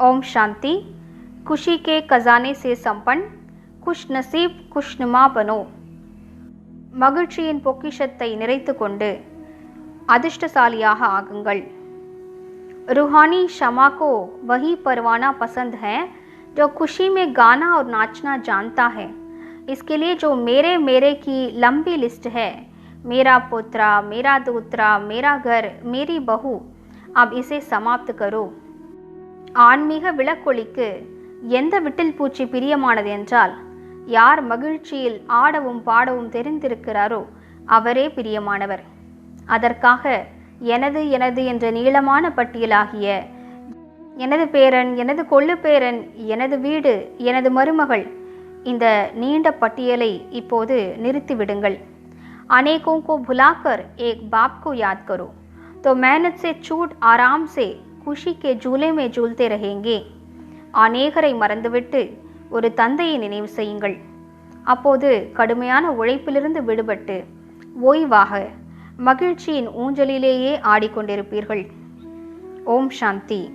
ओम शांति खुशी के खजाने से संपन्न खुश नसीब खुशनुमा बनो மகிழ்ச்சியின் பொக்கிஷத்தை நிறைத்து கொண்டு அதிர்ஷ்டசாலியாக ஆகுங்கள் रूहानी क्षमा को वही परवाना पसंद है जो खुशी में गाना और नाचना जानता है इसके लिए जो मेरे मेरे की लंबी लिस्ट है मेरा पुत्रा मेरा दूत्रा मेरा घर मेरी बहू अब इसे समाप्त करो ஆன்மீக விளக்கொளிக்கு எந்த விட்டில் பூச்சி பிரியமானது என்றால் யார் மகிழ்ச்சியில் ஆடவும் பாடவும் தெரிந்திருக்கிறாரோ அவரே பிரியமானவர் அதற்காக எனது எனது என்ற நீளமான பட்டியலாகிய எனது பேரன் எனது கொள்ளு பேரன் எனது வீடு எனது மருமகள் இந்த நீண்ட பட்டியலை இப்போது நிறுத்திவிடுங்கள் अनेकों को भुलाकर एक बाप को याद करो तो मेहनत से छूट आराम से குஷி கே ஜூலே மே ஜூல்தே ரஹேங்கே. அநேகரை மறந்துவிட்டு ஒரு தந்தையை நினைவு செய்யுங்கள். அப்போது கடுமையான உழைப்பிலிருந்து விடுபட்டு ஓய்வாக மகிழ்ச்சியின் ஊஞ்சலிலேயே ஆடிக்கொண்டிருப்பீர்கள். ஓம் சாந்தி.